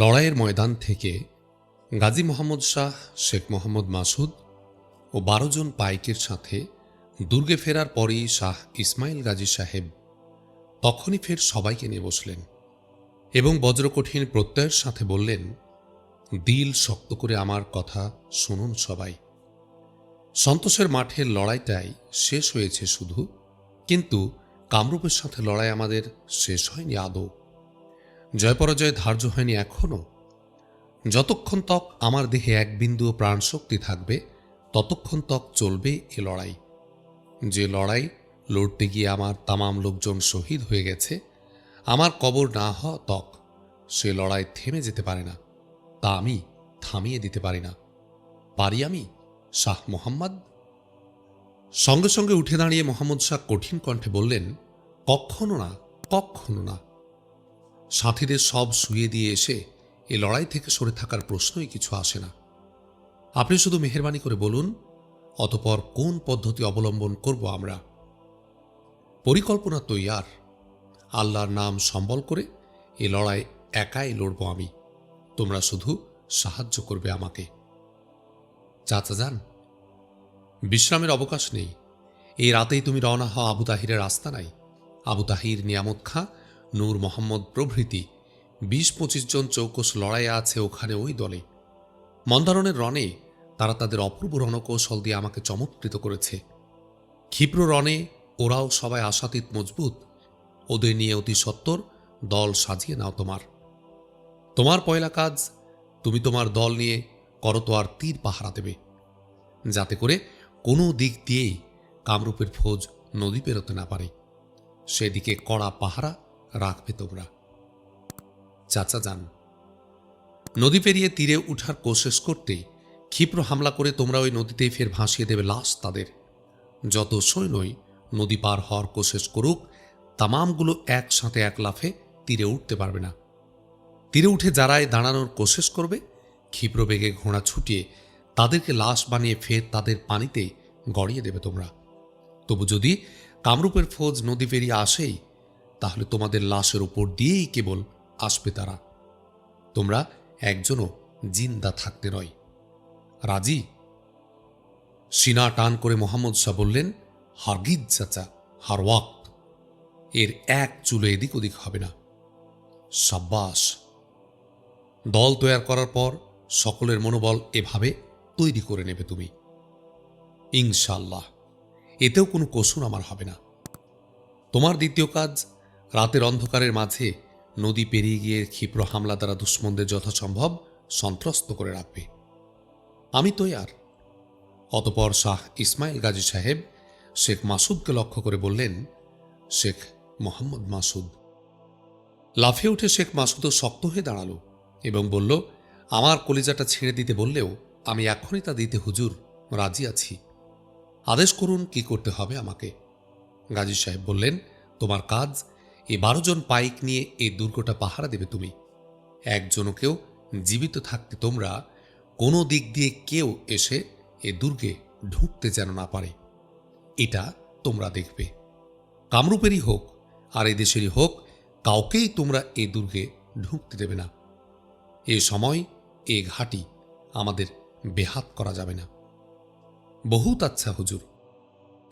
লড়াইয়ের ময়দান থেকে গাজী মোহাম্মদ শাহ, শেখ মোহাম্মদ মাসুদ ও বারো জন পাইকের সাথে দুর্গে ফেরার পরেই শাহ ইসমাইল গাজী সাহেব তখনই ফের সবাইকে নিয়ে বসলেন এবং বজ্রকঠিন প্রত্যয়ের সাথে বললেন, দিল শক্ত করে আমার কথা শুনুন সবাই। সন্তোষের মাঠের লড়াইটাই শেষ হয়েছে শুধু, কিন্তু কামরূপের সাথে লড়াই আমাদের শেষ হয়নি আদৌ। জয় পরাজয় ধার্য হয়নি এখনও যতক্ষণ তক আমার দেহে এক বিন্দুও প্রাণশক্তি থাকবে, ততক্ষণ তক চলবে এ লড়াই। যে লড়াই লড়তে গিয়ে আমার তামাম লোকজন শহীদ হয়ে গেছে, আমার কবর না হওয়া তক সে লড়াই থেমে যেতে পারে না, তা আমি থামিয়ে দিতে পারি না। পারি আমি, শাহ মোহাম্মদ? সঙ্গে সঙ্গে উঠে দাঁড়িয়ে মোহাম্মদ শাহ কঠিন কণ্ঠে বললেন, কখনো না কখনো না। সাথীদের সব শুয়ে দিয়ে এসে এ লড়াই থেকে সরে থাকার প্রশ্নই কিছু আসে না। আপনি শুধু মেহরবানি করে বলুন, অতপর কোন পদ্ধতি অবলম্বন করব আমরা? পরিকল্পনা তৈয়ার। আল্লাহর নাম সম্বল করে এ লড়াই একাই লড়ব আমি। তোমরা শুধু সাহায্য করবে আমাকে। চাচা যান। বিশ্রামের অবকাশ নেই। এই রাতেই তুমি রওনা হও আবু তাহিরের রাস্তা নাই আবু তাহির নিয়ামত খাঁ নূর মোহাম্মদ প্রভৃতি। বিশ পঁচিশ জন চৌকস লড়াইয়ে আছে ওখানে ওই দলে। মন্দারণের রণে তারা তাদের অপূর্ব রণকৌশল দিয়ে আমাকে চমৎকৃত করেছে। ক্ষিপ্র রণে ওরাও সবাই আশাতীত মজবুত। ওদের নিয়ে অতি সত্বর দল সাজিয়ে নাও তোমার। তোমার পয়লা কাজ, তুমি তোমার দল নিয়ে করতোয়ার তীর পাহারা দেবে। যাতে করে কোনো দিক দিয়েই কামরূপের ফৌজ নদী পেরোতে না পারে। সেদিকে কড়া পাহারা রাখবে তোমরা। চাচা যান। নদী পেরিয়ে তীরে উঠার কোশেষ করতেই ক্ষিপ্র হামলা করে তোমরা ওই নদীতেই ফের ভাসিয়ে দেবে লাশ তাদের। যত সৈন্যই নদী পার হওয়ার কোশেষ করুক, তামামগুলো একসাথে এক লাফে তীরে উঠতে পারবে না। তীরে উঠে যারাই দাঁড়ানোর কোশেষ করবে, ক্ষিপ্র বেগে ঘোড়া ছুটিয়ে তাদেরকে লাশ বানিয়ে ফের তাদের পানিতে গড়িয়ে দেবে তোমরা। তবু যদি কামরূপের ফৌজ নদী পেরিয়ে আসেই তাহলে তোমাদের লাশের উপর দিয়েই কেবল আসবে তারা। তোমরা একজনও জিন্দা থাকতে নয়। রাজি? সিনা টান করে মোহাম্মদ শাহ বললেন, হারগিজ চাচা, হার ওয়াক্ত। এর এক চুলো এদিক ওদিক হবে না। সাব্বাস। দল তৈয়ার করার পর সকলের মনোবল এভাবে তৈরি করে নেবে তুমি। ইনশাল্লাহ এতেও কোনো কসুর আমার হবে না। তোমার দ্বিতীয় কাজ রাতের অন্ধকারের মাঝে নদী পেরিয়ে গিয়ে ক্ষিপ্র হামলা দ্বারা দুশ্মনদের যথাসম্ভব সন্ত্রস্ত করে রাখবে। আমি তৈয়ার। অতপর শাহ ইসমাইল গাজী সাহেব শেখ মাসুদকে লক্ষ্য করে বললেন, শেখ মোহাম্মদ মাসুদ। লাফিয়ে উঠে শেখ মাসুদও শক্ত হয়ে দাঁড়াল এবং বলল, আমার কলিজাটা ছেড়ে দিতে বললেও আমি এখনই তা দিতে হুজুর রাজি আছি। আদেশ করুন কি করতে হবে আমাকে। গাজী সাহেব বললেন, তোমার কাজ এ বারো জন পাইক নিয়ে এই দুর্গটা পাহারা দেবে তুমি। একজনকেও জীবিত থাকতে তোমরা কোনো দিক দিয়ে কেউ এসে এ দুর্গে ঢুকতে যেন না পারে। এটা তোমরা দেখবে। কামরূপেরই হোক আর এ দেশেরই হোক, কাউকেই তোমরা এ দুর্গে ঢুকতে দেবে না। এ সময় এ ঘাটি আমাদের বেহাত করা যাবে না। বহুত আচ্ছা হুজুর।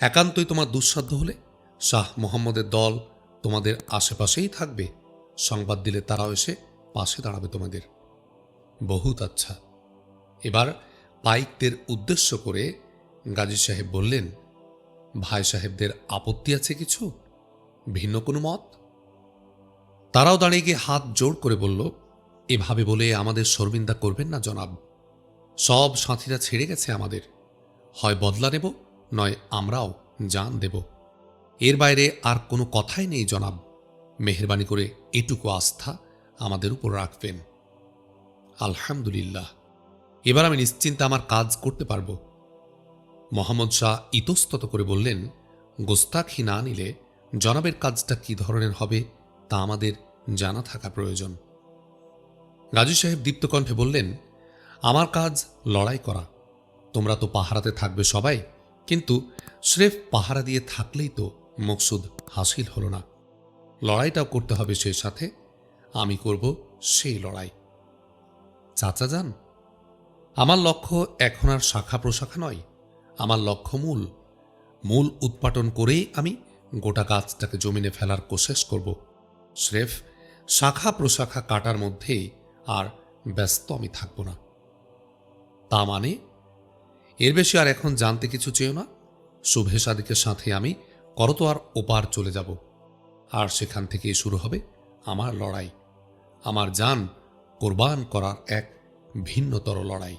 একান্তই তোমার দুঃসাধ্য হলে শাহ মোহাম্মদের দল তোমাদের আশেপাশেই থাকবে। সংবাদ দিলে তারাও এসে পাশে দাঁড়াবে তোমাদের। বহুত আচ্ছা। এবার পাইকদের উদ্দেশ্য করে গাজী সাহেব বললেন, ভাই সাহেবদের আপত্তি আছে কিছু? ভিন্ন কোনো মত? তারাও দাঁড়িয়ে গিয়ে হাত জোড় করে বলল, এভাবে বলে আমাদের শর্মিন্দা করবেন না জনাব। সব সাথীরা ছেড়ে গেছে আমাদের। হয় বদলা নেব, নয় আমরাও জান দেব। এর বাইরে আর কোনো কথাই নেই, জনাব। মেহরবানি করে এটুকু আস্থা আমাদের উপর রাখবেন। আলহামদুলিল্লাহ। এবার আমি নিশ্চিন্তে আমার কাজ করতে পারব। মোহাম্মদ শাহ ইতস্তত করে বললেন, গোস্তাখি না নিলে জনাবের কাজটা কি ধরনের হবে তা আমাদের জানা থাকা প্রয়োজন। গাজী সাহেব দীপ্তকণ্ঠে বললেন, আমার কাজ লড়াই করা। তোমরা তো পাহারাতে থাকবে সবাই, কিন্তু স্রেফ পাহারা দিয়ে থাকলেই তো মকসুদ হাসিল হলো না। লড়াইটাও করতে হবে সেই সাথে, আমি করব সেই লড়াই। চাচা যান, আমার লক্ষ্য এখন আর শাখা প্রশাখা নয়, আমার লক্ষ্য মূল। মূল উৎপাটন করেই আমি গোটা গাছটাকে জমিনে ফেলার কোশেশ করব। স্রেফ শাখা প্রশাখা কাটার মধ্যেই আর ব্যস্ত আমি থাকব না। তা মানে? এর বেশি আর এখন জানতে কিছু চেয়েও না। শুভেশাদিকের সাথে আমি করতোয়ার ওপার চলে যাব। আর সেখান থেকেই শুরু হবে আমার লড়াই। আমার যান কোরবান করার এক ভিন্নতর লড়াই।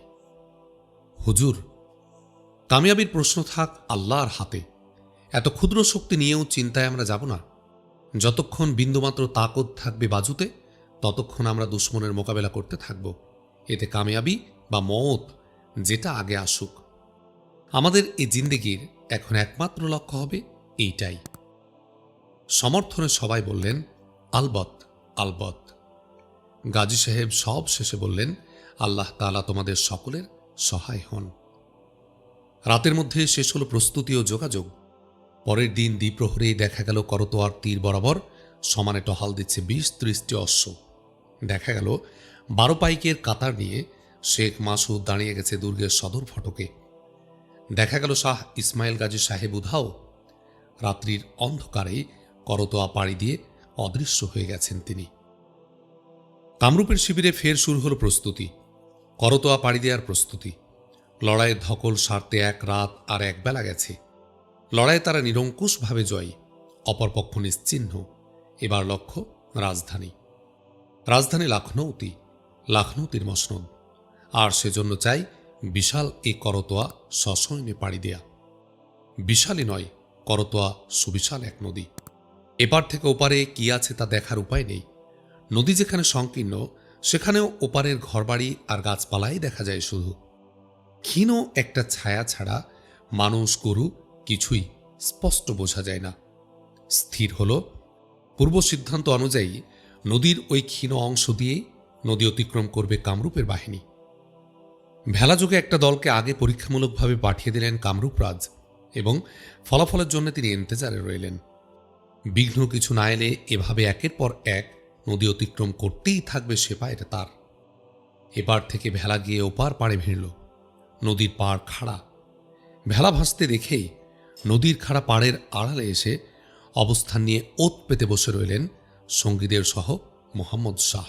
হুজুর, কামিয়াবির প্রশ্ন থাক আল্লাহর হাতে। এত ক্ষুদ্র শক্তি নিয়েও চিন্তায় আমরা যাব না। যতক্ষণ বিন্দুমাত্র তাকত থাকবে বাজুতে, ততক্ষণ আমরা দুশ্মনের মোকাবেলা করতে থাকব। এতে কামিয়াবি বা মত যেটা আগে আসুক। আমাদের এই জিন্দেগির এখন একমাত্র লক্ষ্য হবে এইটাই। সমর্থনে সবাই বললেন আলবত আলবত গাজী সাহেব সব শেষে বললেন, আল্লাহ তাআলা তোমাদের সকলের সহায় হন। রাতের মধ্যে শেষ হলো প্রস্তুতি ও যোগাযোগ। পরের দিন দ্বিপ্রহরেই দেখা গেল করতোয়ার তীর বরাবর সমানে টহাল দিচ্ছে বিশ ত্রিশটি অশ্ব। দেখা গেল বারো পাইকের কাতার নিয়ে শেখ মাসুদ দাঁড়িয়ে গেছে দুর্গের সদর ফটকে। দেখা গেল শাহ ইসমাইল গাজী সাহেব উধাও রাত্রির অন্ধকারে করতোয়া পাড়ি দিয়ে অদৃশ্য হয়ে গেছেন তিনি। কামরূপের শিবিরে ফের শুরু হল প্রস্তুতি, করতোয়া পাড়ি দেওয়ার প্রস্তুতি। লড়াইয়ের ধকল সারতে এক রাত আর এক বেলা গেছে। লড়াইয়ে তারা নিরঙ্কুশভাবে জয়ী, অপরপক্ষ নিশ্চিহ্ন, এবার লক্ষ্য রাজধানী। রাজধানী লাখনৌতি, লাখনৌতির মসনদ, আর সেজন্য চাই বিশাল এ করতোয়া সশয়নে পাড়ি দেয়া। বিশালই নয় করতোয়া সুবিশাল এক নদী। এপার থেকে ওপারে কি আছে তা দেখার উপায় নেই। নদী যেখানে সংকীর্ণ, সেখানেও ওপারের ঘরবাড়ি আর গাছপালাই দেখা যায় শুধু। ক্ষীণ একটা ছায়া ছাড়া মানুষ, গরু কিছুই স্পষ্ট বোঝা যায় না। স্থির হল, পূর্ব সিদ্ধান্ত অনুযায়ী নদীর ওই ক্ষীণ অংশ দিয়েই নদী অতিক্রম করবে কামরূপের বাহিনী। ভেলাযোগে একটা দলকে আগে পরীক্ষামূলকভাবে পাঠিয়ে দিলেন কামরূপ রাজ। এবং ফলাফলের জন্য তিনি ইন্তেজারে রইলেন। বিঘ্ন কিছু না এলে এভাবে একের পর এক নদী অতিক্রম করতেই থাকবে সেপাইটা তার। এপার থেকে ভেলা গিয়ে ওপার পাড়ে ভিড়ল। নদীর পাড় খাড়া। ভেলা ভাসতে দেখেই নদীর খাড়া পাড়ের আড়ালে এসে অবস্থান নিয়ে ওত পেতে বসে রইলেন সঙ্গীদের সহ মোহাম্মদ শাহ।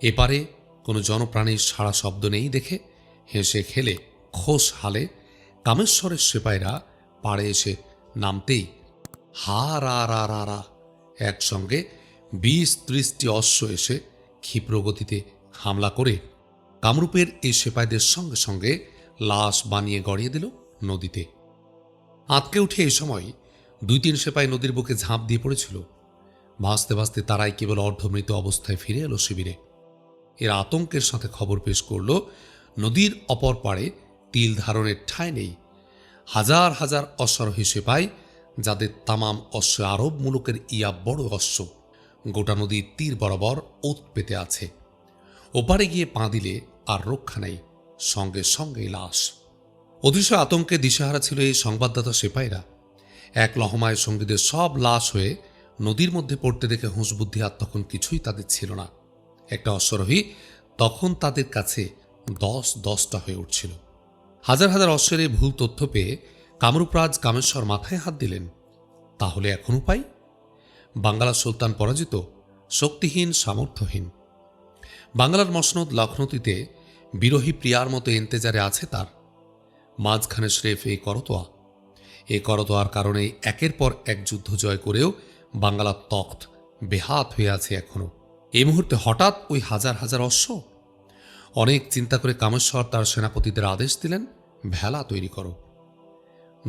এপারে কোনো জনপ্রাণীর সারা শব্দ নেই দেখে হেসে খেলে খোস হালে কামেশ্বরের সেপাইরা পাড়ে এসে নামতেই হা রা রা রা রা একসঙ্গে বিশ ত্রিশটি অশ্ব এসে ক্ষিপ্রগতিতে হামলা করে কামরূপের এই সেপাইদের সঙ্গে সঙ্গে লাশ বানিয়ে গড়িয়ে দিল নদীতে। আঁতকে উঠে এই সময় দুই তিন সেপাই নদীর বুকে ঝাঁপ দিয়ে পড়েছিল। ভাসতে ভাসতে তারাই কেবল অর্ধমৃত অবস্থায় ফিরে এলো শিবিরে। এর আতঙ্কের সাথে খবর পেশ করল নদীর অপর পাড়ে তিল ধারণের ঠাঁই নেই। হাজার হাজার অশ্বারোহী সেপাই যাদের তামাম অশ্ব আরব মুলুকের ইয়া বড় অশ্ব। গোটা নদীর তীর বরাবর ওত পেতে আছে। ওপারে গিয়ে পা দিলে আর রক্ষা নেই, সঙ্গে সঙ্গে লাশ। অতিশয় আতঙ্কে দিশেহারা ছিল এই সংবাদদাতা সেপাইরা এক লহমায় সঙ্গীদের সব লাশ হয়ে নদীর মধ্যে পড়তে দেখে হুঁশবুদ্ধি আর তখন কিছুই তাদের ছিল না। একটা অশ্বরোহী তখন তাদের কাছে দশ দশটা হয়ে উঠছিল। হাজার হাজার অশ্বের এই ভুল তথ্য পেয়ে কামরূপরাজ কামেশ্বর মাথায় হাত দিলেন। তাহলে এখন উপায়? বাংলার সুলতান পরাজিত, শক্তিহীন, সামর্থ্যহীন। বাংলার মসনদ লখনৌতিতে বিরোহী প্রিয়ার মতো এন্তেজারে আছে তার। মাঝখানে স্রেফ এই করতোয়া। এই করতোয়ার কারণে একের পর এক যুদ্ধ জয় করেও বাংলার তখ্ত বেহাত হয়ে আছে এখনও। এই মুহূর্তে হঠাৎ ওই হাজার হাজার অশ্ব অনেক চিন্তা করে কামেশ্বর তার সেনাপতিদের আদেশ দিলেন, ভেলা তৈরি করো।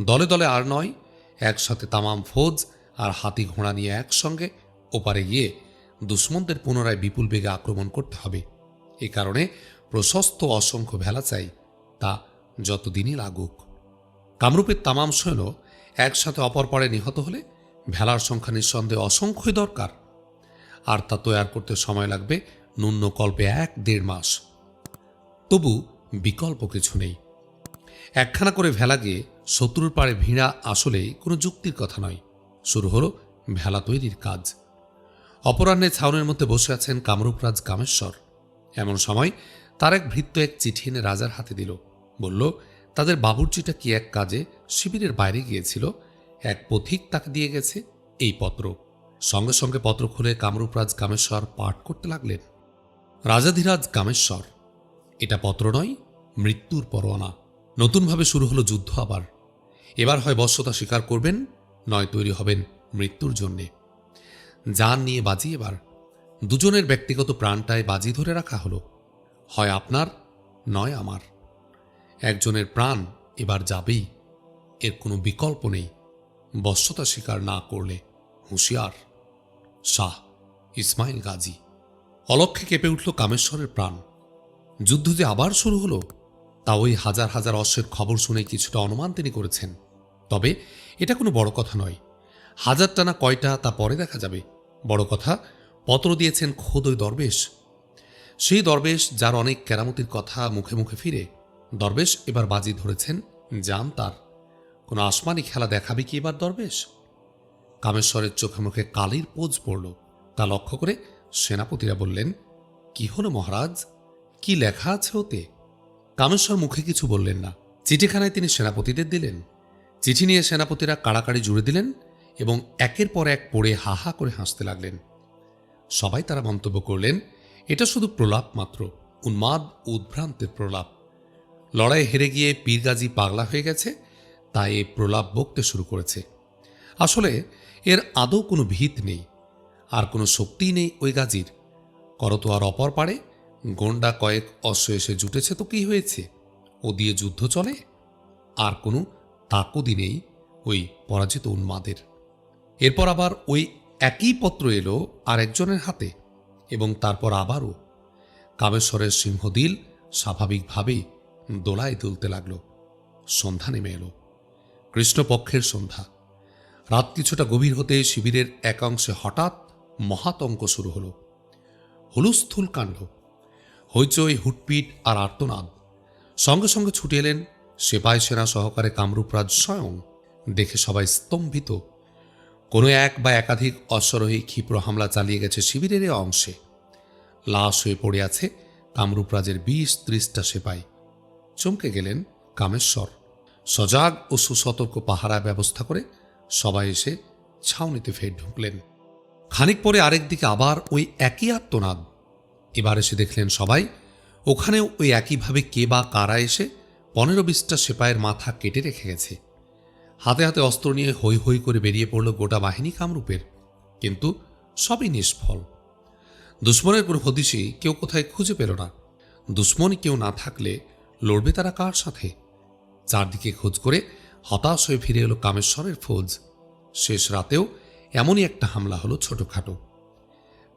দলে দলে আর নয়, একসাথে তামাম ফৌজ আর হাতি ঘোড়া নিয়ে একসঙ্গে ওপারে গিয়ে দুশ্মনদের পুনরায় বিপুল বেগে আক্রমণ করতে হবে। এ কারণে প্রশস্ত অসংখ্য ভেলা চাই, তা যতদিনই লাগুক। কামরূপের তামাম সৈন্য একসাথে অপর পারে নিহত হলে ভেলার সংখ্যা নিঃসন্দেহে অসংখ্যই দরকার। আর তা তৈয়ার করতে সময় লাগবে ন্যূনকল্পে এক দেড় মাস। তবু বিকল্প কিছু নেই। একখানা করে ভেলা গিয়ে শত্রুর পাড়ে ভিড়া আসলেই কোনো যুক্তির কথা নয়। শুরু হলো ভেলা তৈরির কাজ। অপরাহ্নে ছাউনের মধ্যে বসে আছেন কামরূপরাজ কামেশ্বর। এমন সময় তার এক ভৃত্য এক চিঠি এনে রাজার হাতে দিল। বলল, তাদের বাবুর্চিটা কি এক কাজে শিবিরের বাইরে গিয়েছিল? এক পথিক তাকে দিয়ে গেছে এই পত্র। সঙ্গে সঙ্গে পত্র খুলে কামরূপরাজ কামেশ্বর পাঠ করতে লাগলেন। রাজাধিরাজ কামেশ্বর এটা পত্র নয়, মৃত্যুর পরোয়ানা। নতুনভাবে শুরু হলো যুদ্ধ আবার। এবার হয় বশ্যতা স্বীকার করবেন, নয় তৈরি হবেন মৃত্যুর জন্যে। যান নিয়ে বাজি এবার। দুজনের ব্যক্তিগত প্রাণটায় বাজি ধরে রাখা হলো। হয় আপনার, নয় আমার। একজনের প্রাণ এবার যাবেই। এর কোনো বিকল্প নেই। বশ্যতা স্বীকার না করলে হুঁশিয়ার। শাহ ইসমাইল গাজী। অলক্ষে কেঁপে উঠল কামেশ্বরের প্রাণ। যুদ্ধ যে আবার শুরু হলো, তা ওই হাজার হাজার অশ্বের খবর শুনে কিছুটা অনুমান তিনি করেছেন। তবে এটা কোনো বড় কথা নয়। হাজার টানা কয়টা তা পরে দেখা যাবে। বড় কথা, পত্র দিয়েছেন খোদ ওই দরবেশ। সেই দরবেশ যার অনেক কেরামতির কথা মুখে মুখে ফিরে, দরবেশ এবার বাজি ধরেছেন জান তার। কোনো আসমানি খেলা দেখাবে কি এবার দরবেশ? কামেশ্বরের চোখে মুখে কালির পোজ পড়ল। তা লক্ষ্য করে সেনাপতিরা বললেন, কি হলো মহারাজ? কি লেখা আছে ওতে? কামেশ্বর মুখে কিছু বললেন না। চিঠিখানায় তিনি সেনাপতিদের দিলেন। চিঠি নিয়ে সেনাপতিরা কাড়াকাড়ি জুড়ে দিলেন এবং একের পর এক পড়ে হা হা করে হাসতে লাগলেন। সবাই তারা মন্তব্য করলেন, এটা শুধু প্রলাপ মাত্র, উন্মাদ উদ্ভ্রান্তের প্রলাপ। লড়াই হেরে গিয়ে পীরগাজী পাগলা হয়ে গেছে, তাই এই প্রলাপ বকতে শুরু করেছে। আসলে এর আদৌ কোনো ভিত নেই, আর কোনো শক্তিই নেই ওই গাজীর। করতোয়ার অপর পারে গন্ডা কয়েক অশ্ব এসে জুটেছে তো কি হয়েছে? ও দিয়ে যুদ্ধ চলে? আর কোনো তাকদি নেই ওই পরাজিত উন্মাদের। এরপর আবার ওই একই পত্র এলো আর একজনের হাতে এবং তারপর আবারও কামেশ্বরের সিংহদিল স্বাভাবিকভাবেই দোলায় দুলতে লাগল। সন্ধ্যা নেমে এলো। কৃষ্ণপক্ষের সন্ধ্যা। রাত কিছুটা গভীর হতে শিবিরের একাংশে হঠাৎ মহাতঙ্ক শুরু হলো। হুলুস্থুল কাণ্ড। হইচই, হুটপিট আর আর্তনাদ। সঙ্গে সঙ্গে ছুটে এলেন সেপাই সেনা সহকারে কামরূপরাজ স্বয়ং। দেখে সবাই স্তম্ভিত। কোনো এক বা একাধিক অশ্বরোহী ক্ষিপ্র হামলা চালিয়ে গেছে শিবিরের অংশে। লাশ হয়ে পড়ে আছে কামরূপরাজের বিশ ত্রিশটা সেপাই চমকে গেলেন কামেশ্বর। সজাগ ও সুসতর্ক পাহারা ব্যবস্থা করে সবাই এসে ছাউনিতে ফের ঢুকলেন। খানিক পরে আরেক দিকে আবার ওই একই আত্মনাদ এবার এসে দেখলেন সবাই। ওখানেও ওই একইভাবে কে বা কারা এসে পনেরো বিশটা সেপাইয়ের মাথা কেটে রেখে গেছে। হাতে হাতে অস্ত্র নিয়ে হৈ হৈ করে বেরিয়ে পড়ল গোটা বাহিনী কামরূপের। কিন্তু সবই নিষ্ফল। দুশ্মনের কোনো হদিশই কেউ কোথায় খুঁজে পেল না। দুশ্মনই কেউ না থাকলে লড়বে তারা কার সাথে? চারদিকে খোঁজ করে হতাশ হয়ে ফিরে এলো কামেশ্বরের ফৌজ। শেষ রাতেও এমনই একটা হামলা হলো ছোটখাটো।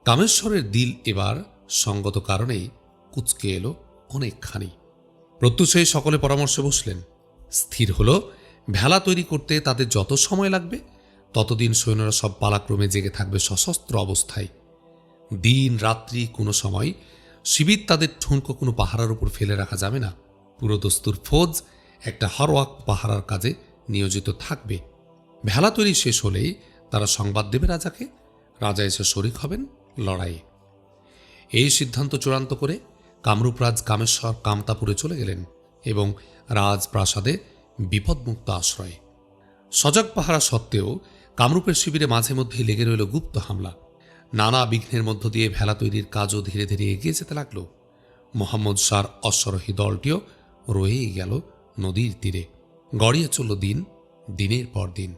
কামেশ্বরের দিল এবার সঙ্গত কারণেই কুচকে এলো অনেকখানি। প্রত্যুষে সকলে পরামর্শে বসলেন। স্থির হল, ভেলা তৈরি করতে তাদের যত সময় লাগবে, ততদিন সৈন্যরা সব পালাক্রমে জেগে থাকবে সশস্ত্র অবস্থায়। দিন, রাত্রি, কোনো সময় শিবির তাদের ঠুনকো কোনো পাহারার উপর ফেলে রাখা যাবে না। পুরো দস্তুর ফৌজ একটা হরওয়াক পাহারার কাজে নিয়োজিত থাকবে। ভেলা তৈরি শেষ হলেই তারা সংবাদ দেবে রাজাকে। রাজা এসে শরিক হবেন লড়াইয়ে। এই সিদ্ধান্ত চূড়ান্ত করে কামরূপরাজ কামেশ্বর কামতাপুরে চলে গেলেন এবং রাজপ্রাসাদে বিপদমুক্ত আশ্রয়। সজাগ পাহারা সত্ত্বেও কামরূপের শিবিরে মাঝে মধ্যেই লেগে রইল গুপ্ত হামলা। নানা বিঘ্নের মধ্য দিয়ে ভেলা তৈরির কাজও ধীরে ধীরে এগিয়ে যেতে লাগল। মোহাম্মদ শাহর অশ্বরোহী দলটিও রয়েই গেল নদীর তীরে। গড়িয়ে চলল দিন, দিনের পর দিন।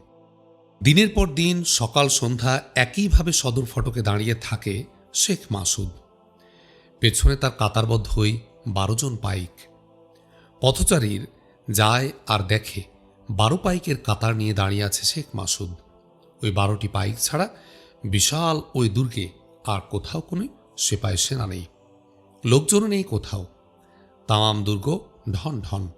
দিনের পর দিন সকাল সন্ধ্যা একইভাবে সদর ফটকে দাঁড়িয়ে থাকে শেখ মাসুদ। পেছনে তার কাতারবদ্ধই বারো জন পাইক। পথচারীর যায় আর দেখে বারো পাইকের কাতার নিয়ে দাঁড়িয়ে আছে শেখ মাসুদ। ওই বারোটি পাইক ছাড়া বিশাল ওই দুর্গে আর কোথাও কোনো সেপাই সেনা নেই। লোকজনও নেই কোথাও। তামাম দুর্গ ঢন ঢন।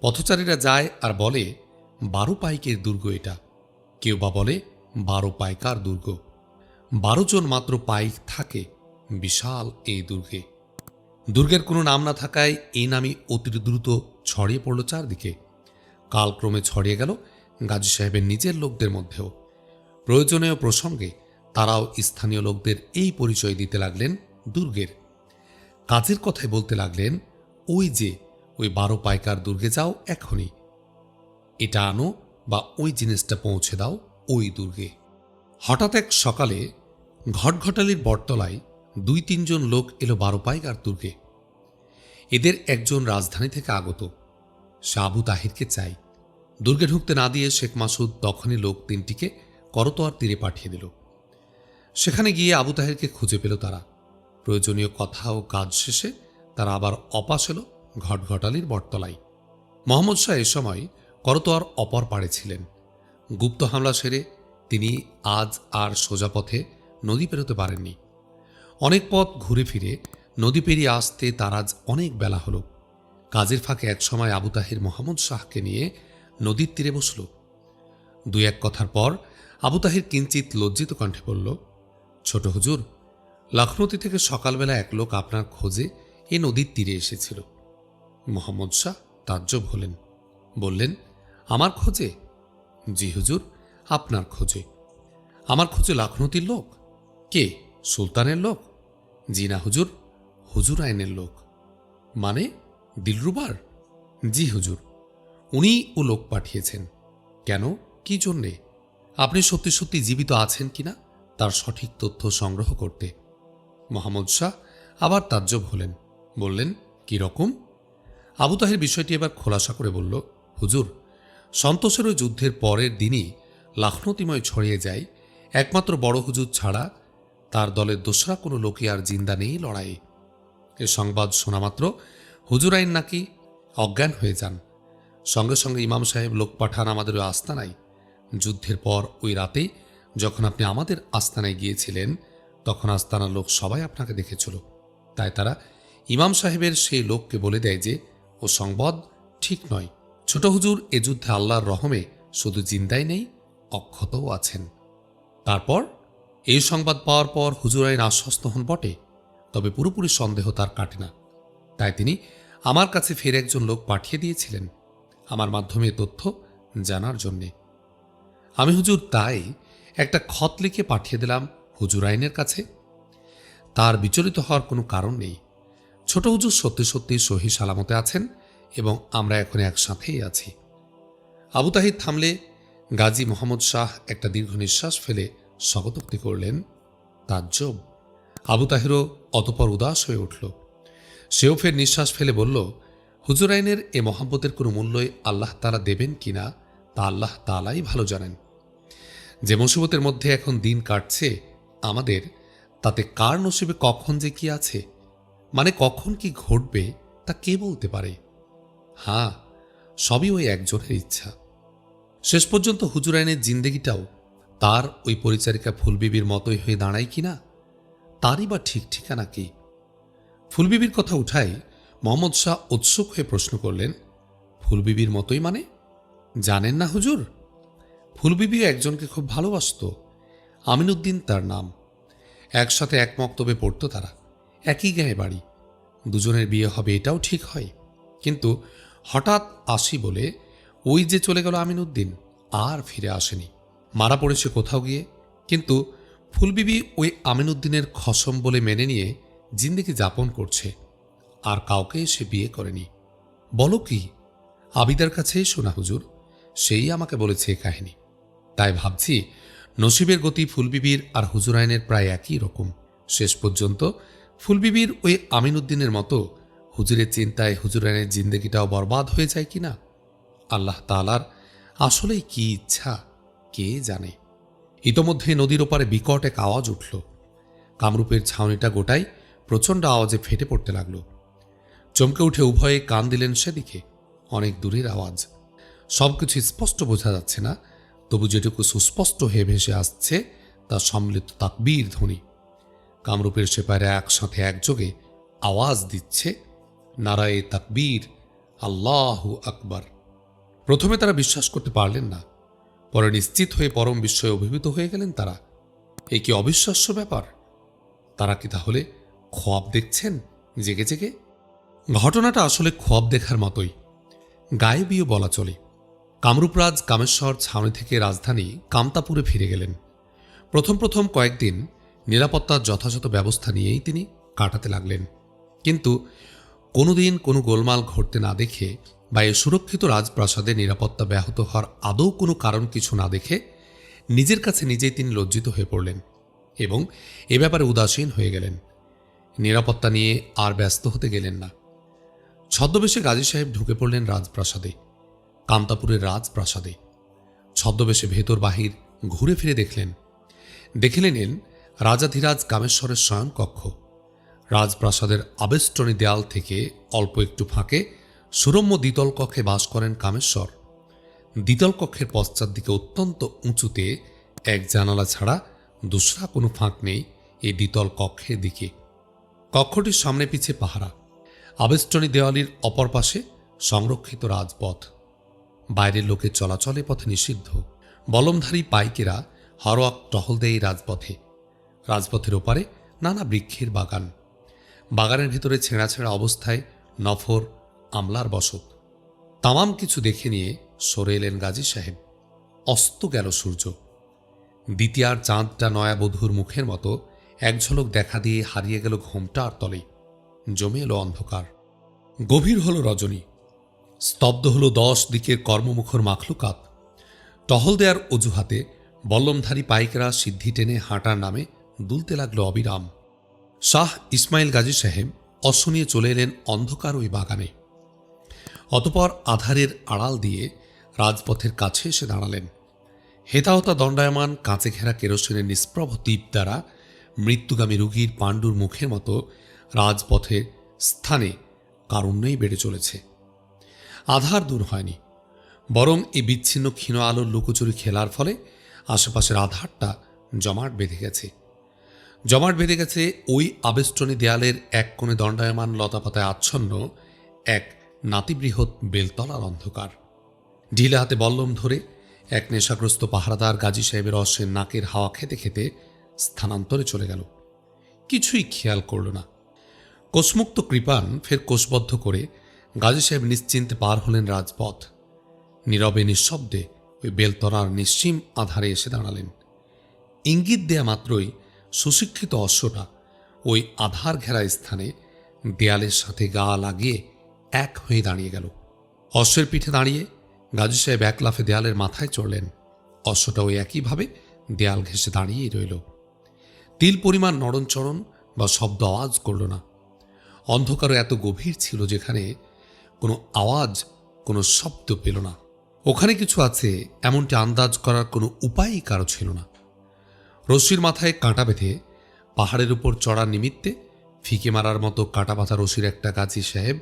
পথচারীরা যায় আর বলে, বারো পাইকের দুর্গ এটা। কেউ বা বলে, বারো পাইকার দুর্গ। বারো জন মাত্র পাইক থাকে বিশাল এই দুর্গে। দুর্গের কোনো নাম না থাকায় এই নামই অতি দ্রুত ছড়িয়ে পড়ল চারদিকে। কালক্রমে ছড়িয়ে গেল গাজী সাহেবের নিজের লোকদের মধ্যেও। প্রয়োজনীয় প্রসঙ্গে তারাও স্থানীয় লোকদের এই পরিচয় দিতে লাগলেন দুর্গের। কাজের কথায় বলতে লাগলেন, ওই যে, ওই বারো পাইকার দুর্গে যাও এখনই। এটা আনো বা ওই জিনিসটা পৌঁছে দাও ওই দুর্গে। হঠাৎ এক সকালে ঘটঘটালির বটতলায় দুই তিনজন লোক এলো বারো পাইকার দুর্গে এদের একজন রাজধানী থেকে আগত। আবু তাহিরকে চাই। দুর্গে ঢুকতে না দিয়ে শেখ মাসুদ তখনই লোক তিনটিকে করতোয়ার তীরে পাঠিয়ে দিল। সেখানে গিয়ে আবু তাহিরকে খুঁজে পেল তারা। প্রয়োজনীয় কথা ও কাজ শেষে তারা আবার অপাস এলো ঘটঘটালির বটতলায়। মোহাম্মদ শাহ এ সময় করতোয়ার অপর পাড়ে ছিলেন। গুপ্ত হামলা সেরে তিনি আজ আর সোজা পথে নদী পেরোতে পারেননি। অনেক পথ ঘুরে ফিরে নদী পেরিয়ে আসতে তার আজ অনেক বেলা হলো। কাজের ফাঁকে এক সময় আবু তাহির মোহাম্মদ শাহকে নিয়ে নদীর তীরে বসল। দুই এক কথার পর আবু তাহির কিঞ্চিত লজ্জিত কণ্ঠে বলল, ছোট হুজুর লখনৌতি থেকে সকালবেলা এক লোক আপনার খোঁজে এ নদীর তীরে এসেছিল। মোহাম্মদ শাহ তাজ্জব হলেন। বললেন, আমার খোঁজে? জি হুজুর, আপনার খোঁজে। আমার খোঁজে লখনৌতির লোক? কে? সুলতানের লোক জি না হুজুর হুজুর আইনের লোক। মানে দিলরুবার? জি হুজুর, উনি ও লোক পাঠিয়েছেন। কেন? কি জন্যে? আপনি সত্যি সত্যি জীবিত আছেন কিনা? তার সঠিক তথ্য সংগ্রহ করতে। মোহাম্মদ শাহ আবার তাজ্জব হলেন, বললেন, কি রকম? আবু তাহের বিষয়টি এবার খোলাসা করে বলল, হুজুর, সন্তোষের ওই যুদ্ধের পরের দিনই লাখনতিময় ছড়িয়ে যায়, একমাত্র বড় হুজুর ছাড়া তার দলের দোসরা কোনো লোকে আর জিন্দা নেই লড়াইয়ে। এ সংবাদ শোনামাত্র। হুজুরাইন নাকি অজ্ঞান হয়ে যান। সঙ্গে সঙ্গে ইমাম সাহেব লোক পাঠান আমাদের ওই আস্তানায় যুদ্ধের পর ওই রাতে যখন আপনি আমাদের আস্তানায় গিয়েছিলেন, তখন আস্তানার লোক সবাই আপনাকে দেখেছিল। তাই তারা ইমাম সাহেবের সেই লোককে বলে দেয় যে, ও সংবাদ ঠিক নয়। ছোট হুজুর, এ যুদ্ধে আল্লাহর রহমে শুধু জিন্দাই নেই, অক্ষতও আছেন। তারপর এই সংবাদ পাওয়ার পর হুজুরাইন আশ্বস্ত হন বটে, তবে পুরোপুরি সন্দেহ তার কাটে না। তাই তিনি আমার কাছে ফের একজন লোক পাঠিয়ে দিয়েছিলেন আমার মাধ্যমে তথ্য জানার জন্যে। আমি হুজুর তাই একটা খত লিখে পাঠিয়ে দিলাম হুজুর আইনের কাছে। তার বিচলিত হওয়ার কোনো কারণ নেই। ছোট হুজুর সত্যি সত্যি সহি সালামতে আছেন এবং আমরা এখন একসাথেই আছি। আবু তাহিদ থামলে গাজী মোহাম্মদ শাহ একটা দীর্ঘ নিঃশ্বাস ফেলে স্বগতোক্তি করলেন। তাজ্জব। আবু তাহিরও অতপর উদাস হয়ে উঠল। সেও ফের নিঃশ্বাস ফেলে বলল হুজুরাইনের এ মহাব্বতের কোনো মূল্যই আল্লাহ তালা দেবেন কিনা তা আল্লাহ তালাই ভালো জানেন। যে মুসিবতের মধ্যে এখন দিন কাটছে আমাদের, তাতে কার নসিবে কখন যে কি আছে? মানে কখন কি ঘটবে, তা কে বলতে পারে? হ্যাঁ সবই ওই একজনের ইচ্ছা। শেষ পর্যন্ত হুজুরাইনের জিন্দেগিটাও তার ওই পরিচারিকা ফুলবিবির মতোই হয়ে দাঁড়ায় কিনা তারই বা ঠিক ঠিকানা কি? ফুলবিবির কথা উঠাই মোহাম্মদ শাহ উৎসুক হয়ে প্রশ্ন করলেন, ফুলবিবির মতোই মানে? জানেন না হুজুর? ফুলবিবি একজনকে খুব ভালোবাসত। আমিনুদ্দিন তার নাম। একসাথে এক মক্তবে পড়ত তারা। একই গায়ে বাড়ি। দুজনের বিয়ে হবে এটাও ঠিক হয়। কিন্তু হঠাৎ আসি বলে ওই যে চলে গেল আমিনুদ্দিন, আর ফিরে আসেনি। মারা পড়েছে কোথাও গিয়ে। কিন্তু ফুলবিবি ওই আমিনুদ্দিনের খসম বলে মেনে নিয়ে জিন্দেগি যাপন করছে। আর কাউকে সে বিয়ে করেনি। বলো কি, আবিদার কাছেই শোনা হুজুর, সেই আমাকে বলেছে এ কাহিনী। তাই ভাবছি, নসিবের গতি ফুলবিবির আর হুজুরাইনের প্রায় একই রকম। শেষ পর্যন্ত ফুলবিবির ওই আমিনুদ্দিনের মতো হুজুরের চিন্তায় হুজুরাইনের জিন্দগিটাও বরবাদ হয়ে যায় কিনা? আল্লাহ তালার আসলেই কি ইচ্ছা? কে জানে? ইতোমধ্যে নদীর ওপারে বিকট এক আওয়াজ উঠল। কামরূপের ছাউনিটা গোটাই প্রচণ্ড আওয়াজে ফেটে পড়তে লাগল। চমকে উঠে উভয়ে কান দিলেন সেদিকে, অনেক দূরের আওয়াজ। সবকিছু স্পষ্ট বোঝা যাচ্ছে না, তবু যেটুকু সুস্পষ্ট হয়ে ভেসে আসছে, তা সম্মিলিত তাকবীর ধ্বনি। কামরূপের সেপারে একসাথে একযোগে আওয়াজ দিচ্ছে, নারায়ে তাকবীর, আল্লাহু আকবার। প্রথমে তারা বিশ্বাস করতে পারলেন না পরে নিশ্চিত হয়ে পরম বিস্ময়ে অভিভূত হয়ে গেলেন তারা। এ কি অবিশ্বাস্য ব্যাপার? তারা কি তাহলে খোয়াব দেখছেন জেগে জেগে? ঘটনাটা আসলে খোয়াব দেখার মতোই। গায়েবীয় বলা চলে। কামরূপরাজ কামেশ্বর ছাউনি থেকে রাজধানী কামতাপুরে ফিরে গেলেন। প্রথম প্রথম কয়েকদিন নিরাপত্তার যথাযথ ব্যবস্থা নিয়েই তিনি কাটাতে লাগলেন। কিন্তু কোনোদিন কোনো গোলমাল ঘটতে না দেখে বা এ সুরক্ষিত রাজপ্রাসাদে নিরাপত্তা ব্যাহত হওয়ার আদৌ কোনো কারণ কিছু না দেখে নিজের কাছে নিজেই তিনি লজ্জিত হয়ে পড়লেন এবং এ ব্যাপারে উদাসীন হয়ে গেলেন। নিরাপত্তা নিয়ে আর ব্যস্ত হতে গেলেন না। ছদ্মবেশে গাজী সাহেব ঢুকে পড়লেন রাজপ্রাসাদে কামতাপুরের রাজপ্রাসাদে। ছদ্মবেশে ভেতর বাহির ঘুরে ফিরে দেখলেন। দেখে নিলেন রাজাধিরাজ কামেশ্বরের শয়নকক্ষ। রাজপ্রাসাদের আবেষ্টনী দেয়াল থেকে অল্প একটু ফাঁকে সুরম্য দ্বিতল কক্ষে বাস করেন কামেশ্বর। দ্বিতল কক্ষের পশ্চাৎ দিকে অত্যন্ত উঁচুতে এক জানালা ছাড়া দুসরা কোনো ফাঁক নেই এই দ্বিতল কক্ষের দিকে। কক্ষটির সামনে পিছে পাহারা। আবেষ্টনী দেওয়ালির অপর পাশে সংরক্ষিত রাজপথ। বাইরের লোকের চলাচলে পথে নিষিদ্ধ। বলমধারী পাইকেরা হরওয়াক টহল দেয় রাজপথে। রাজপথের ওপারে নানা বৃক্ষের বাগান। বাগানের ভিতরে ছেঁড়া ছেঁড়া অবস্থায় নফর আমলার বসত। তামাম কিছু দেখে নিয়ে সরে এলেন গাজী সাহেব। অস্ত গেল সূর্য। দ্বিতীয়ার চাঁদটা নয়াবধূর মুখের মতো এক ঝলক দেখা দিয়ে হারিয়ে গেল ঘোমটার তলে জমে এলো অন্ধকার। গভীর হলো রজনী। স্তব্ধ হলো দশ দিকের কর্মমুখর মাখলুকাত। টহল দেয়ার অজুহাতে বল্লমধারী পাইকেরা সিদ্ধি টেনে হাঁটার নামে দুলতে লাগল অবিরাম। শাহ ইসমাইল গাজী সাহেব অশ্বনিয়ে চলে এলেন অন্ধকার ওই বাগানে। অতপর আধারের আড়াল দিয়ে রাজপথের কাছে এসে দাঁড়ালেন। হেতাহতা দণ্ডায়মান কাঁচে ঘেরা কেরোসিনের নিষ্প্রভ দ্বীপ দ্বারা মৃত্যুগামী রুগীর পাণ্ডুর মুখের মতো রাজপথের স্থানে কারুণ্যই বেড়ে চলেছে। আধার দূর হয়নি। বরং এই বিচ্ছিন্ন ক্ষীণ আলোর লুকোচুরি খেলার ফলে আশেপাশের আধারটা জমাট বেঁধে গেছে। জমাট বেঁধে গেছে ওই আবেষ্টনী দেয়ালের এক কোণে দণ্ডায়মান লতাপাতায় আচ্ছন্ন এক নাতিবৃহৎ বেলতলার অন্ধকার। ঢিলে হাতে বল্লম ধরে এক নেশাগ্রস্ত পাহারাদার গাজী সাহেবের অশ্বের নাকের হাওয়া খেতে খেতে স্থানান্তরে চলে গেল। কিছুই খেয়াল করল না। কোষমুক্ত কৃপান ফের কোষবদ্ধ করে গাজী সাহেব নিশ্চিন্তে পার হলেন রাজপথ। নীরবে নিঃশব্দে ওই বেলতলার নিশ্চিম আধারে এসে দাঁড়ালেন। ইঙ্গিত দেয়া মাত্রই সুশিক্ষিত অশ্বটা ওই আধার ঘেরা স্থানে দেয়ালের সাথে গা লাগিয়ে এক হয়ে দাঁড়িয়ে গেল। অশ্বের পিঠে দাঁড়িয়ে গাজী সাহেব এক লাফে দেয়ালের মাথায় চড়লেন। অশ্বটা ওই একইভাবে দেয়াল ঘেঁষে দাঁড়িয়েই রইল। তিল পরিমাণ নড়নচড়ন বা শব্দ আওয়াজ করল না। অন্ধকারও এত গভীর ছিল যেখানে কোনো আওয়াজ, কোনো শব্দ পেল না। ওখানে কিছু আছে, এমনটি আন্দাজ করার কোনো উপায়ই কারও ছিল না। রশির মাথায় কাঁটা বেঁধে পাহাড়ের উপর চড়ার নিমিত্তে ফিকে মারার মতো কাঁটা বাঁধা রশির একটা গাছি সাহেব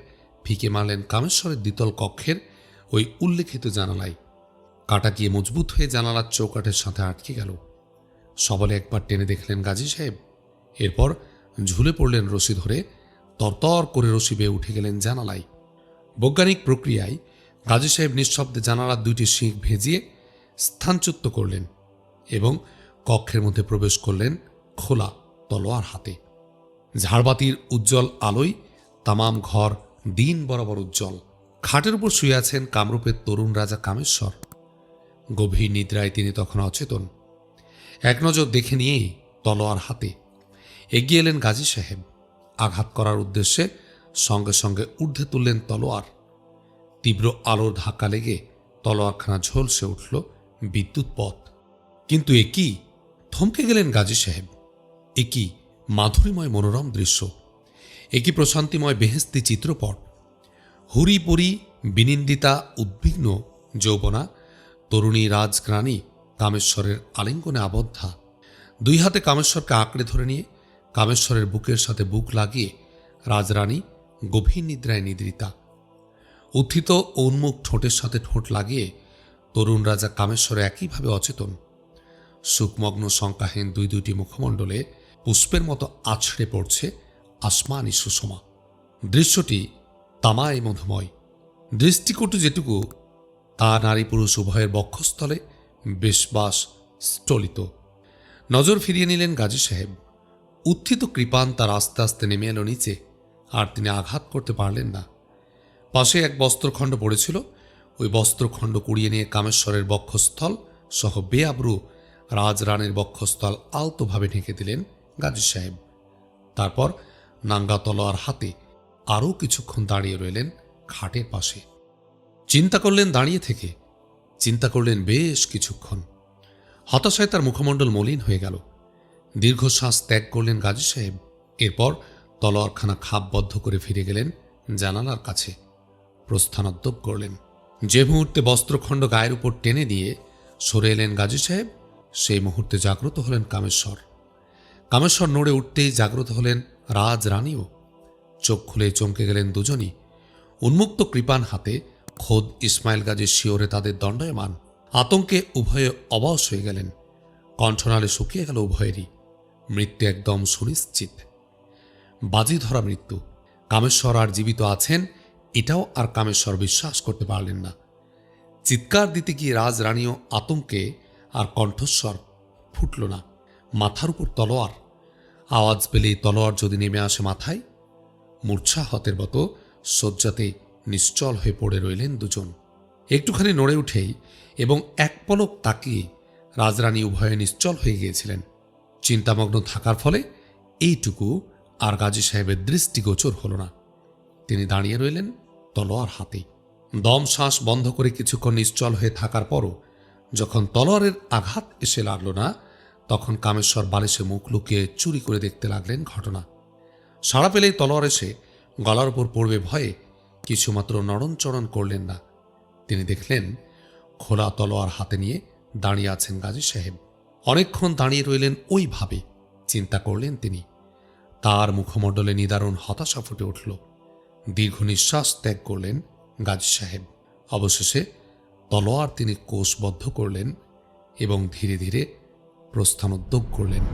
ফিকে মারলেন কামেশ্বরের দ্বিতল কক্ষের ওই উল্লেখিত জানালায়। কাঁটা গিয়ে মজবুত হয়ে জানালার চৌকাঠের সাথে আটকে গেল। সবলে একবার টেনে দেখলেন গাজী সাহেব। এরপর ঝুলে পড়লেন রশি ধরে, তরতর করে রশি বেয়ে উঠে গেলেন জানালায়। বৈজ্ঞানিক প্রক্রিয়ায় গাজী সাহেব নিঃশব্দে জানালার দুইটি শিখ ভেজিয়ে স্থানচ্যুত করলেন এবং কক্ষের মধ্যে প্রবেশ করলেন খোলা তলোয়ার হাতে। ঝাড়বাতির উজ্জ্বল আলোয় তামাম ঘর দিন বরাবর উজ্জ্বল। খাটের উপর শুয়ে আছেন কামরূপের তরুণ রাজা কামেশ্বর। গভীর নিদ্রায় তিনি তখন অচেতন। এক নজর দেখে নিয়েই তলোয়ার হাতে এগিয়ে এলেন গাজী সাহেব। আঘাত করার উদ্দেশ্যে সঙ্গে সঙ্গে ঊর্ধ্বে তুললেন তলোয়ার। তীব্র আলোর ধাক্কা লেগে তলোয়ারখানা ঝলসে উঠল বিদ্যুৎ পথ। কিন্তু এ কি? থমকে গেলেন গাজী সাহেব। এ কি মাধুরীময় মনোরম দৃশ্য। এ কি প্রশান্তিময় বেহেস্তি চিত্রপট? হুরি পুরি বিনিন্দিতা, উদ্বিগ্ন, যৌবনা, তরুণী রাজরানী কামেশ্বরের আলিঙ্গনে আবদ্ধা। দুই হাতে কামেশ্বরকে আঁকড়ে ধরে নিয়ে কামেশ্বরের বুকের সাথে বুক লাগিয়ে রাজরানী গভীর নিদ্রায় নিদ্রিতা। উত্থিত উন্মুখ ঠোঁটের সাথে ঠোঁট লাগিয়ে তরুণ রাজা কামেশ্বর একইভাবে অচেতন। সুকমগ্ন শঙ্কাহীন দুই দুইটি মুখমণ্ডলে পুষ্পের মতো আছড়ে পড়ছে আসমানি সুষমা। দৃশ্যটি তামায় মধুময়। দৃষ্টিকটু যেটুকু, তা নারী পুরুষ উভয়ের বক্ষস্থলে বেশবাস স্থলিত। নজর ফিরিয়ে নিলেন গাজী সাহেব। উত্থিত কৃপান তার আস্তে আস্তে নেমে এলো নিচে, আর তিনি আঘাত করতে পারলেন না। পাশে এক বস্ত্রখণ্ড পড়েছিল। ওই বস্ত্রখণ্ড কুড়িয়ে নিয়ে কামেশ্বরের বক্ষস্থল সহ বেআব্রু রাজরানের বক্ষস্থল আলতোভাবে ঢেকে দিলেন গাজী সাহেব। তারপর নাঙ্গা তলোয়ার হাতে আরও কিছুক্ষণ দাঁড়িয়ে রইলেন খাটের পাশে। চিন্তা করলেন দাঁড়িয়ে থেকে। চিন্তা করলেন বেশ কিছুক্ষণ। হতাশায় তার মুখমণ্ডল মলিন হয়ে গেল। দীর্ঘশ্বাস ত্যাগ করলেন গাজী সাহেব। এরপর তলোয়ারখানা খাপবদ্ধ করে ফিরে গেলেন জানালার কাছে। প্রস্থানোদ্যোগ করলেন। যে মুহূর্তে বস্ত্রখণ্ড গায়ের উপর টেনে দিয়ে সরে এলেন গাজী সাহেব, সেই মুহূর্তে জাগ্রত হলেন কামেশ্বর। কামেশ্বর নড়ে উঠতেই জাগ্রত হলেন রাজ রানীও। চোখ খুলে চমকে গেলেন দুজনই। উন্মুক্ত কৃপান হাতে খোদ ইসমাইল গাজীর শিওরে তাদের দণ্ডয়মান। আতঙ্কে উভয়ে অবশ হয়ে গেলেন। কণ্ঠনালে শুকিয়ে গেল উভয়েরই। মৃত্যু একদম সুনিশ্চিত। বাজি ধরা মৃত্যু। কামেশ্বর আর জীবিত আছেন, এটাও আর কামেশ্বর বিশ্বাস করতে পারলেন না। চিৎকার দিতে গিয়ে রাজরানীও আতঙ্কে আর কণ্ঠস্বর ফুটল না। মাথার উপর তলোয়ার আওয়াজ পেলেই তলোয়ার যদি নেমে আসে মাথায়, মূর্ছা হতের মতো শয্যাতে নিশ্চল হয়ে পড়ে রইলেন দুজন। একটুখানি নড়ে উঠেই এবং এক পলক তাকিয়ে রাজরানী উভয়ে নিশ্চল হয়ে গিয়েছিলেন। চিন্তামগ্ন থাকার ফলে এইটুকু আর গাজী সাহেবের দৃষ্টিগোচর হল না। তিনি দাঁড়িয়ে রইলেন তলোয়ার হাতে। দম শ্বাস বন্ধ করে কিছুক্ষণ নিশ্চল হয়ে থাকার পরও যখন তলোয়ারের আঘাত এসে লাগল না তখন কামেশ্বর বালিশে মুখ লুকিয়ে চুরি করে দেখতে লাগলেন ঘটনা। সাড়া পেলেই তলোয়ার এসে গলার উপর পড়বে ভয়ে কিছুমাত্র নড়নচড়ন করলেন না। তিনি দেখলেন, খোলা তলোয়ার হাতে নিয়ে দাঁড়িয়ে আছেন গাজী সাহেব। অনেকক্ষণ দাঁড়িয়ে রইলেন ওইভাবে, চিন্তা করলেন তিনি। তার মুখমণ্ডলে নিদারুণ হতাশা ফুটে উঠল। দীর্ঘ নিঃশ্বাস ত্যাগ করলেন গাজী সাহেব। অবশেষে তলোয়ার তিনি কোষবদ্ধ করলেন এবং ধীরে ধীরে প্রস্থানোদ্যোগ করলেন।